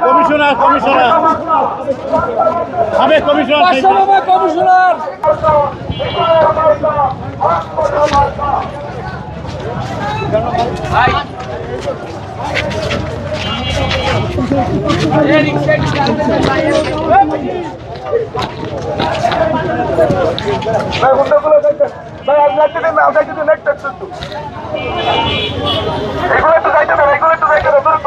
Commissioner commissioner. Commissioner ভাই আমি লাগতে দেন না আমি লাগতে দেন একটা একটু একটু। এগুলো একটু যাইতে দেন এগুলো একটু যাইতে দেন দ্রুত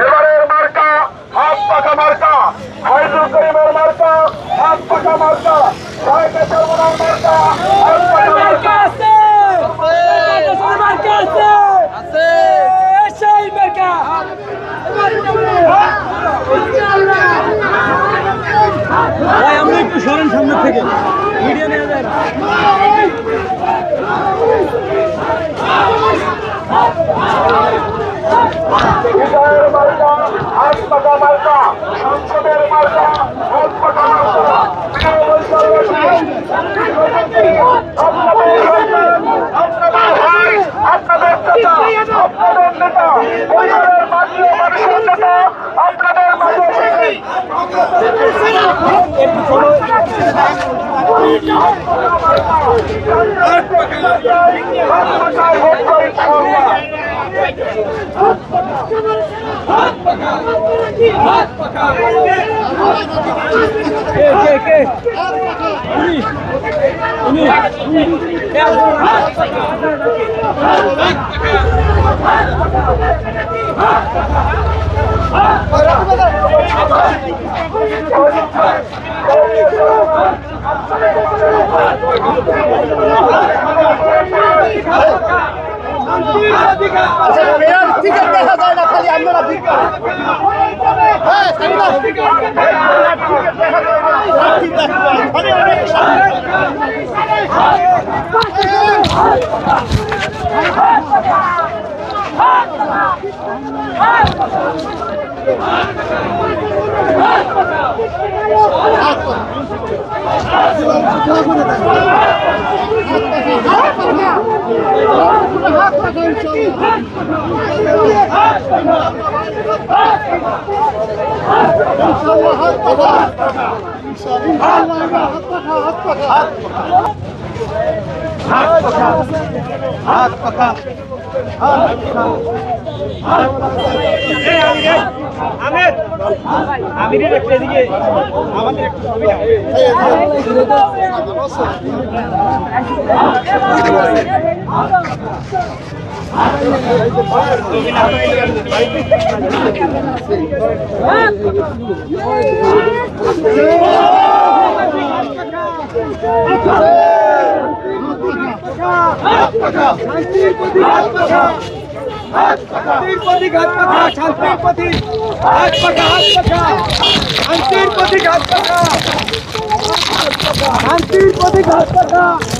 এবারের মার্কা হাত পাকা মার্কা ফয়জুল করিমের মার্কা হাত পাকা মার্কা ছয়টা চর্মনার মার্কা হাত পাকা মার্কা আছে মার্কা আছে আছে সেই মার্কা ভাই আমরা একটু সরেন সামনে থেকে ভিডিও নেওয়া যায় না বিজয়ের মার্কা হাত পাকা মার্কা সংসদের মার্কা হাত পাকা মার্কা আপনাদের ভাই, আপনাদের চাচা, আপনাদের নেতা, পরিবারের মাঝে মানুষের নেতা, আপনাদের মাঝে এসেছি। হাত পাকায় ভোট করে ইনশাআল্লাহ। কে কে কে উনি উনি কে টিকিট দেখা যায় না খালি আপনারা হ্যাঁ সাইনা টিকিট দেখা যায় না ঠিক আছে মানে অনেক হাত পাকা আমির আমিরের একটা দিকে আমাদের একটা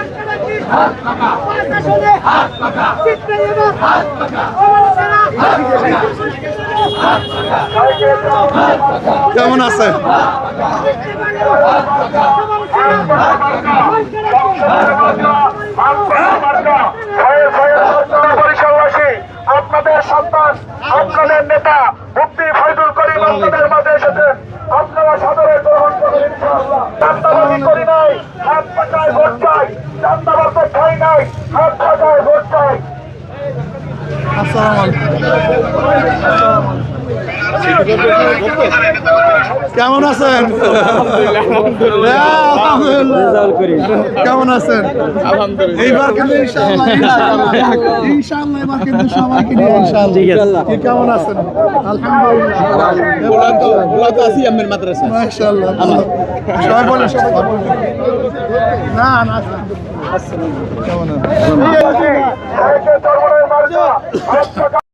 হাত হাত হাত কেমন আছেন আপনাদের সন্তান আপনাদের নেতা মুক্তি ফয়দুল করিম আপনাদের মাঝে এসেছেন। আপনারা সাদরে গ্রহণ করেন করি আসসালামু আলাইকুম। কেমন আছেন হ্যাঁ, আলহামদুলিল্লাহ। কেমন আছেন এইবার কিন্তু ইনশাআল্লাহ ইনশাআল্লাহ ইনশাআল্লাহ এবার কিন্তু সবাইকে নিয়ে ইনশাআল্লাহ কি কেমন আছেন আলহামদুলিল্লাহ মাশাআল্লাহ সবাই বলেন সবাই বলেন। না না কেমন